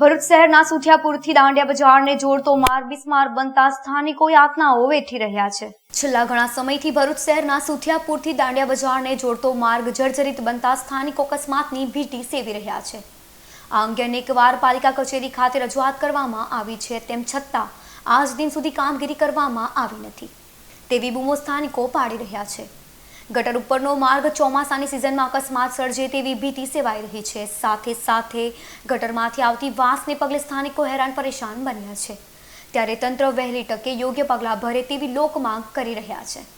ભરૂચ શહેરના સુઠિયાપુરથી દાંડિયા બજારને જોડતો માર્ગ બિસ્માર બનતા સ્થાનિકો યાતનાઓ વેઠી રહ્યા છે. છેલ્લા ઘણા સમયથી ભરૂચ શહેરના સુઠિયાપુરથી દાંડિયા બજારને જોડતો માર્ગ જર્જરિત બનતા સ્થાનિકો અકસ્માતની ભીટી સેવી રહ્યા છે. આ અંગે અનેકવાર પાલિકા કચેરી ખાતે રજૂઆત કરવામાં આવી છે, તેમ છતાં આજ દિન સુધી કામગીરી કરવામાં આવી નથી. તેવી બૂમો સ્થાનિકો પાડી રહ્યા છે. ગટર ઉપરનો માર્ગ ચોમાસાની સિઝનમાં અકસ્માત સર્જે તેવી ભીતિ સેવાઈ રહી છે. સાથે સાથે ગટરમાંથી આવતી વાસને પગલે સ્થાનિકો હેરાન પરેશાન બન્યા છે. ત્યારે તંત્ર વહેલી તકે યોગ્ય પગલાં ભરે તેવી લોકમાંગ કરી રહ્યા છે.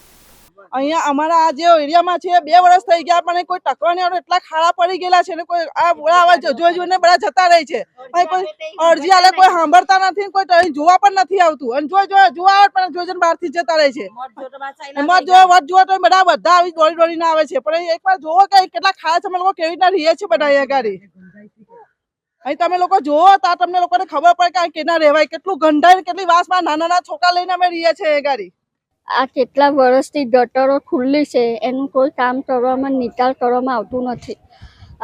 અહીંયા અમારા આ જે એરિયામાં છે બે વર્ષ થઈ ગયા પણ કોઈ ટકવાની નહીં એટલા ખાડા પડી ગયેલા છે ને કોઈ આ બોળા આવા જોઈ જોઈને બધા જતા રહે છે. કોઈ અરજી આલે કોઈ સાંભળતા નથી કોઈ જોવા પણ નથી આવતું. અને જોઈ જોઈ જોવા આવે પણ જોઈ જોઈને બહારથી જતા રહે છે. એમાં જો વટ જોવા તો બધા બધા આવી દોડી દોડીને આવે છે. પણ એક એકવાર જોવો કે કેટલા ખાડા છે અમે લોકો કેવી રીતના રહીએ છીએ બધા અહીંયા ગાડી? અહીં તમે લોકો જોવો તો તમને લોકોને ખબર પડે કે અહીં કેના રહેવાય કેટલું ગંધાઈ કેટલી વાસમાં નાના નાના છોકરા લઈને અમે રહીએ છીએ એ ગાડી. આ કેટલા વર્ષથી ગટરો ખુલ્લી છે, એનું કોઈ કામ કરવામાં, નિકાલ કરવામાં આવતું નથી.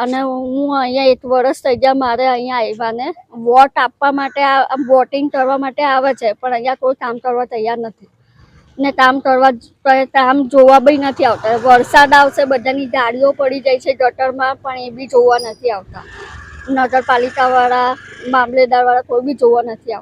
અને હું અહીંયા એક વર્ષ થઈ ગયા મારે અહીંયા આવ્યાને વોટ આપવા માટે આ વોટિંગ કરવા માટે આવે છે, પણ અહીંયા કોઈ કામ કરવા તૈયાર નથી. ને કામ કરવા કામ જોવા બી નથી આવતા. વરસાદ આવશે, બધાની ગાડીઓ પડી જાય છે ગટરમાં, પણ એ બી જોવા નથી આવતા. નગરપાલિકાવાળા, મામલેદારવાળા કોઈ બી જોવા નથી આવતા.